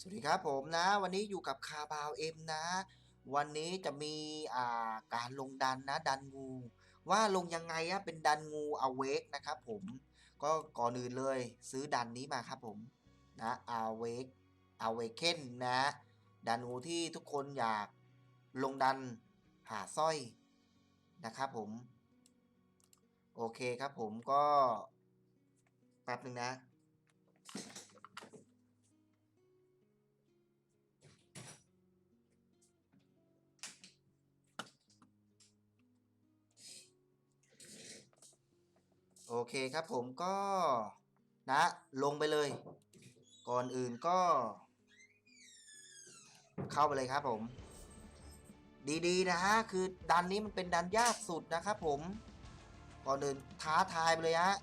สวัสดีครับผมนะ วันนี้อยู่กับคาบาวเอ็มนะ วันนี้จะมีอ่าการลงดันนะดันงู ว่าลงยังไงอะเป็นดันงูอเวกนะครับผมก็ก่อนอื่นเลยซื้อดันนี้มาครับผมนะอเวกอเวเคนนะ ดันงูที่ทุกคนอยากลงดันหาสร้อยนะครับผม โอเคครับผมก็แป๊บหนึ่งนะ โอเคครับผมก็นะลงไปเลย ก่อนอื่นก็ เข้าไปเลยครับผม ดีๆนะฮะคือดันนี้มันเป็นดันยากสุดนะครับผมก่อนอื่นท้าทายไปเลยฮะ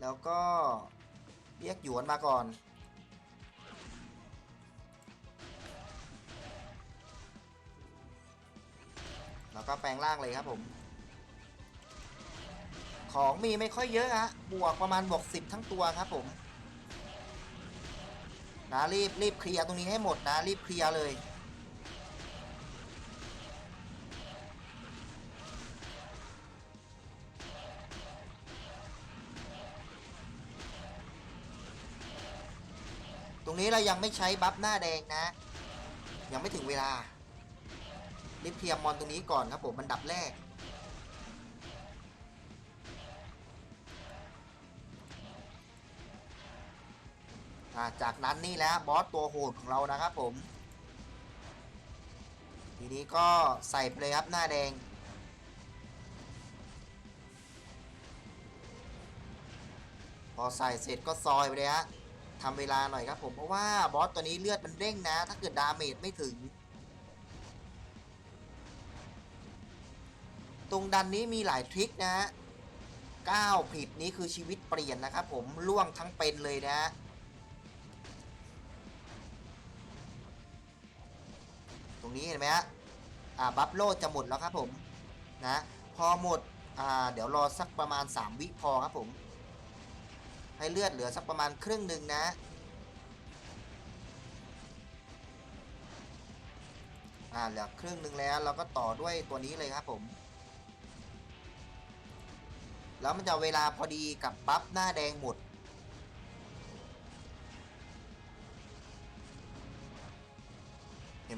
แล้วก็เรียกหยวนมาก่อน แล้วก็แปลงร่างเลยครับผม ของมีไม่ค่อยเยอะฮะบวกประมาณบวกสิบทั้งตัวครับผมนะรีบรีบเคลียร์ตรงนี้ให้หมดนะรีบเคลียร์เลยตรงนี้เรายังไม่ใช้บัฟหน้าแดงนะ ยังไม่ถึงเวลารีบเคลียร์มอนตรงนี้ก่อนครับผมมันดับแรก จากนั้นนี่แหล้วบอสตัวโหดของเรานะครับผม ทีนี้ก็ใส่ไปเลยครับหน้าแดง พอใส่เสร็จก็ซอยไปเลยฮะทำเวลาหน่อยครับผมเพราะว่าบอสตัวนี้เลือดมันเร่งนะ ถ้าเกิดดาเมจไม่ถึง ตรงดันนี้มีหลายทริคนะฮะก้าวผิดนี้คือชีวิตเปลี่ยนนะครับผมล่วงทั้งเป็นเลยนะฮะ รงนี้เห็นไหมฮะอ่าบัฟโลจะหมดแล้วครับผมนะพอหมดอ่าเดี๋ยวรอสักประมาณ 3 วิพอครับผม ให้เลือดเหลือสักประมาณครึ่งหนึ่งนะอ่าเหลือครึ่งหนึ่งแล้วเราก็ต่อด้วยตัวนี้เลยครับผม แล้วมันจะเวลาพอดีกับบัฟหน้าแดงหมด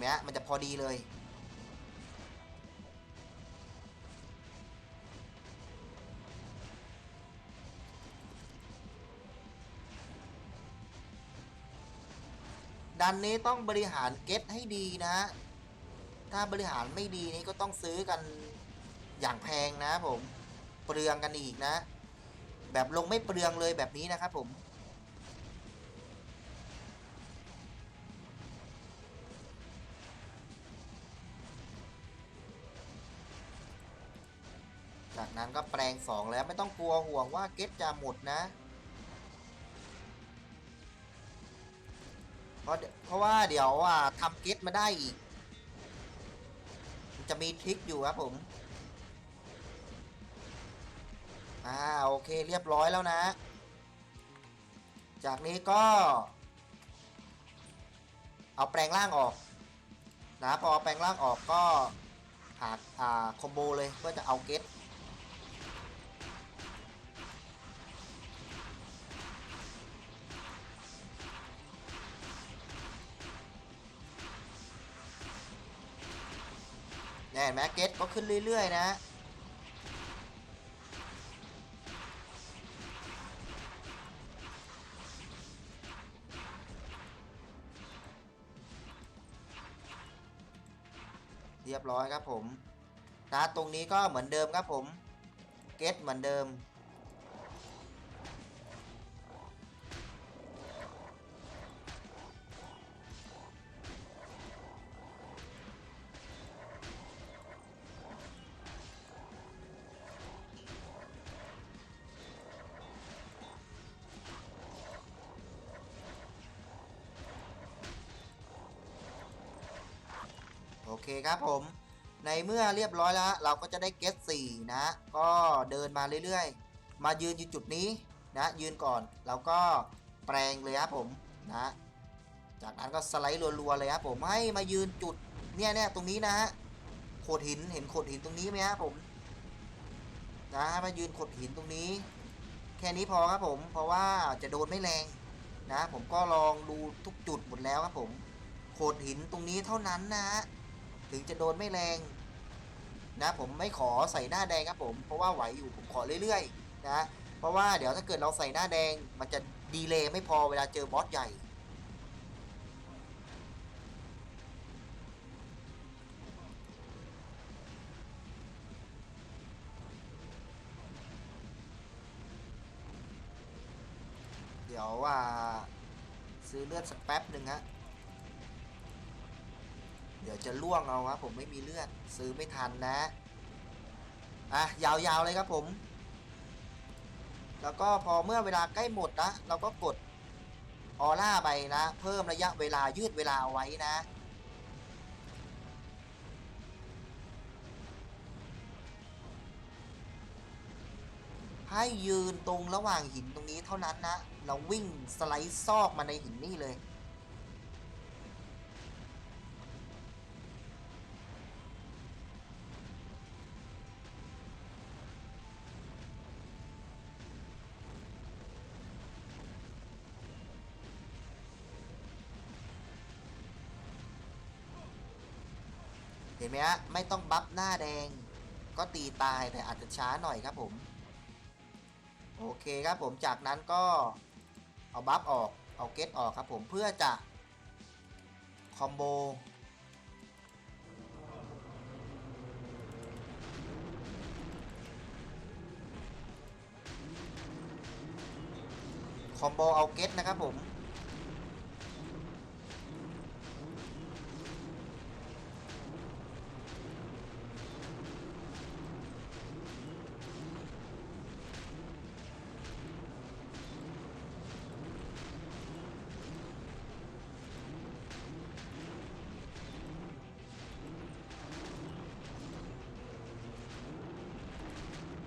ไหมฮะมันจะพอดีเลย ดันนี้ต้องบริหารเก็ตให้ดีนะ ถ้าบริหารไม่ดีนี่ก็ต้องซื้อกันอย่างแพงนะผม เปลืองกันอีกนะ แบบลงไม่เปลืองเลยแบบนี้นะครับผม จากนั้นก็แปลง 2 แล้วไม่ต้องกลัวห่วงว่าเก็ตจะหมดนะ เพราะเพราะว่าเดี๋ยวอ่าทำเก็ตมาได้อีก จะมีทริคอยู่ครับผม อ่าโอเคเรียบร้อยแล้วนะ จากนี้ก็ เอาแปลงร่างออกนะพอแปลงร่างออกก็หาอ่าคอมโบเลยเพื่อจะเอาเก็ต เนี่ยเห็นไหมเก็ตก็ขึ้นเรื่อยๆนะเรียบร้อยครับผม ตาตรงนี้ก็เหมือนเดิมครับผม เก็ตเหมือนเดิม เคครับผม ในเมื่อเรียบร้อยแล้ว เราก็จะได้เกตสี่นะ ก็เดินมาเรื่อยๆ มายืนอยู่จุดนี้นะ ยืนก่อนแล้วก็แปลงเลยครับผมนะ จากนั้นก็สไลด์รัวๆเลยครับผมให้มายืนจุดเนี่ยเนี่ยตรงนี้นะฮะโขดหินเห็นโขดหินตรงนี้ไหมครับผมนะมายืนโขดหินตรงนี้ แค่นี้พอครับผม เพราะว่าจะโดนไม่แรงนะ ผมก็ลองดูทุกจุดหมดแล้วครับผมโขดหินตรงนี้เท่านั้นนะฮะ ถึงจะโดนไม่แรง นะ ผมไม่ขอใส่หน้าแดงครับผม เพราะว่าไหวอยู่ผมขอเรื่อยๆนะเพราะว่าเดี๋ยวถ้าเกิดเราใส่หน้าแดง มันจะดีเลย์ไม่พอเวลาเจอบอสใหญ่เดี๋ยวว่าซื้อเลือดสักแป๊บหนึ่งฮะ เดี๋ยวจะล่วงเอาครับผมไม่มีเลือดซื้อไม่ทันนะอะยาวๆเลยครับผม แล้วก็พอเมื่อเวลาใกล้หมดนะเราก็กดออร่าไปนะ เพิ่มระยะเวลายืดเวลาเอาไว้นะ ให้ยืนตรงระหว่างหินตรงนี้เท่านั้นนะ เราวิ่งสไลด์ซอกมาในหินนี่เลย ห็นไหมฮะไม่ต้องบัฟหน้าแดง ก็ตีตายแต่อาจจะช้าหน่อยครับผม โอเคครับผมจากนั้นก็เอาบัฟออกเอาเกตออกครับผมเพื่อจะ คอมโบ คอมโบเอาเกตนะครับผม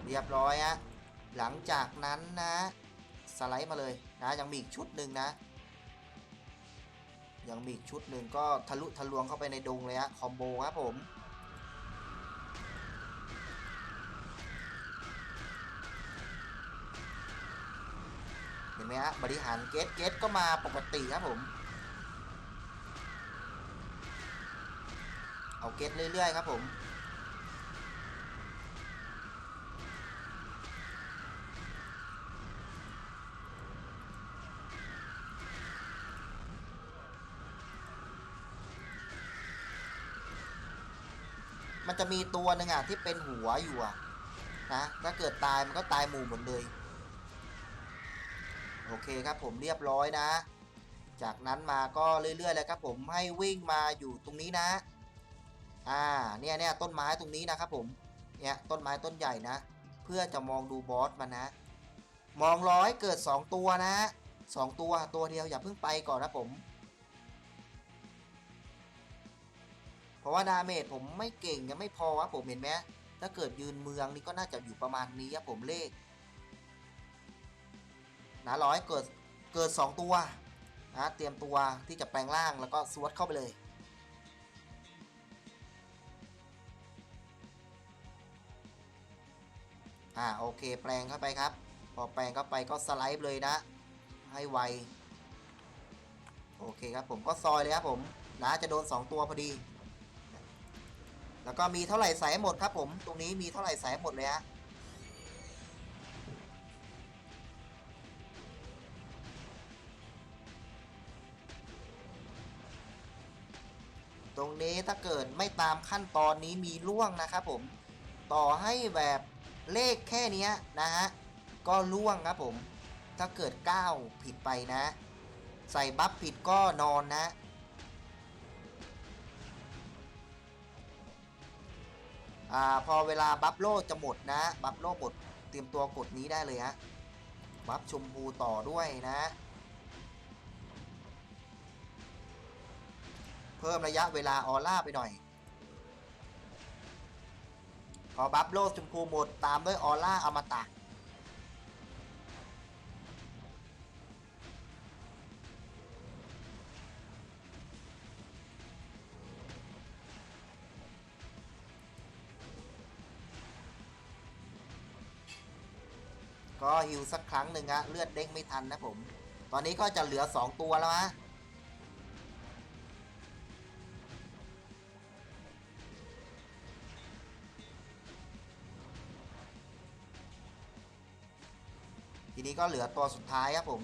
เรียบร้อยฮะหลังจากนั้นนะสไลด์มาเลยนะยังมีอีกชุดหนึ่งนะ ยังมีอีกชุดหนึ่งก็ทะลุทะลวงเข้าไปในดงเลยฮะคอมโบครับผมเห็นไหมฮะบริหารเกตเกตก็มาปกติครับผม เอาเกตเรื่อยๆครับผม มันจะมีตัวหนึ่งอะที่เป็นหัวอยู่อะนะถ้าเกิดตายมันก็ตายหมู่หมดเลย โอเคครับผมเรียบร้อยนะ จากนั้นมาก็เรื่อยๆเลยครับผมให้วิ่งมาอยู่ตรงนี้นะ อ่าเนี่ยเนี่ยต้นไม้ตรงนี้นะครับผมเนี่ยต้นไม้ต้นใหญ่นะ เพื่อจะมองดูบอสมันนะ มองร้อยเกิด 2 ตัวนะสองตัวตัวเดียวอย่าเพิ่งไปก่อนนะผม ราะว่าดาเมจผมไม่เก่งยังไม่พอครับผมเห็นไหมถ้าเกิดยืนเมืองนี่ก็น่าจะอยู่ประมาณนี้ครับผมเลขนะร้อยเกิดเกิด 2 ตัวนะเตรียมตัวที่จะแปลงร่างแล้วก็สวดเข้าไปเลยอ่าโอเคแปลงเข้าไปครับ พอแปลงเข้าไปก็สไลด์เลยนะ ให้ไว โอเคครับผมก็ซอยเลยครับผมนะจะโดน 2 ตัวพอดี แล้วก็มีเท่าไหร่ใส่ให้หมดครับผม ตรงนี้มีเท่าไหร่ใส่ให้หมดเลยฮะตรงนี้ถ้าเกิดไม่ตามขั้นตอนนี้มีล่วงนะครับผม ต่อให้แบบเลขแค่นี้นะฮะ ก็ล่วงครับผม ถ้าเกิด 9 ผิดไปนะ ใส่บัฟผิดก็นอนนะ อ่าพอเวลาบัฟโลจะหมดนะ บัฟโลหมดเตรียมตัวกดนี้ได้เลยฮะบัฟชมพูต่อด้วยนะ เพิ่มระยะเวลาออร่าไปหน่อย พอบัฟโลชมพูหมดตามด้วยออร่าอมตะ สักครั้งหนึ่งฮะเลือดเด้งไม่ทันนะผม ตอนนี้ก็จะเหลือ 2 ตัวแล้วฮะทีนี้ก็เหลือตัวสุดท้ายครับผม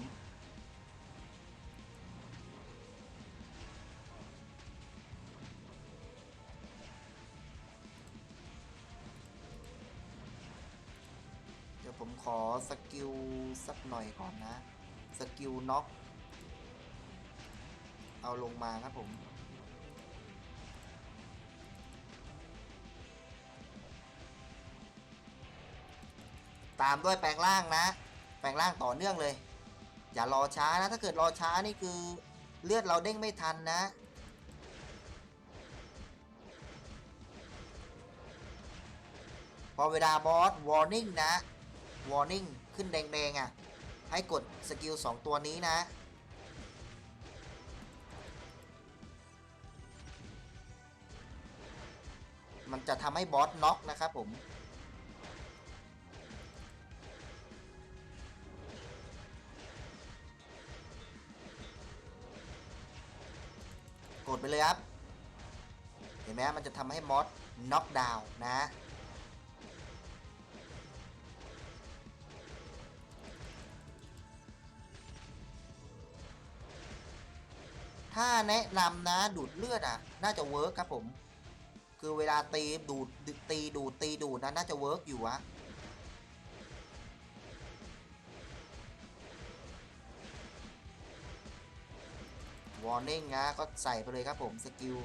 ผมขอสกิลสักหน่อยก่อนนะ สกิลน็อก เอาลงมาครับผมตามด้วยแปลงร่างนะ แปลงร่างต่อเนื่องเลย อย่ารอช้านะ ถ้าเกิดรอช้านี่คือเลือดเราเด้งไม่ทันนะ พอเวลาบอส warning นะ warning ขึ้นแดงๆอะ ให้กดสกิล 2 ตัวนี้นะ มันจะทำให้บอสน็อกนะครับผม กดไปเลยครับ เห็นไหมมันจะทำให้มอสน็อกดาวน์นะ ถ้าแนะนำนะดูดเลือดอะ น่าจะเวิร์กครับผม คือเวลาตีดูดตีดูดตีดูดนะน่าจะเวิร์กอยู่อะวอร์นิ่งนะก็ใส่ไปเลยครับผมสกิล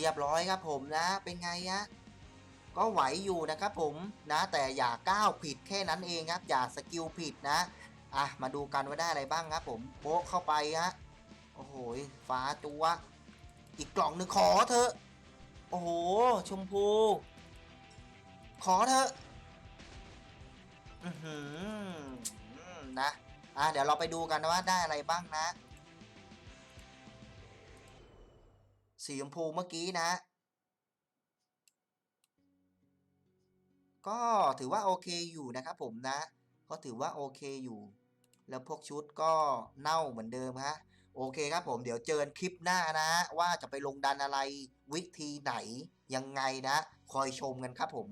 รียบร้อยครับผมนะ เป็นไงฮะก็ไหวอยู่นะครับผมนะแต่อย่าก้าวผิดแค่นั้นเองครับ อย่าสกิลผิดนะอะมาดูกันว่าได้อะไรบ้างครับผมโป๊ะเข้าไปฮะโอ้โหฟ้าจัวอีกกล่องหนึ่งขอเถอะโอ้โหชมพู ขอเถอะอือหือนะอะเดี๋ยวเราไปดูกันว่าได้อะไรบ้างนะ สีชมพูเมื่อกี้นะ ก็ถือว่าโอเคอยู่นะครับผมนะ ก็ถือว่าโอเคอยู่ แล้วพวกชุดก็เน่าเหมือนเดิมฮะโอเคครับผมเดี๋ยวเจอกันคลิปหน้านะ ว่าจะไปลงดันอะไรวิธีไหนยังไงนะ คอยชมกันครับผม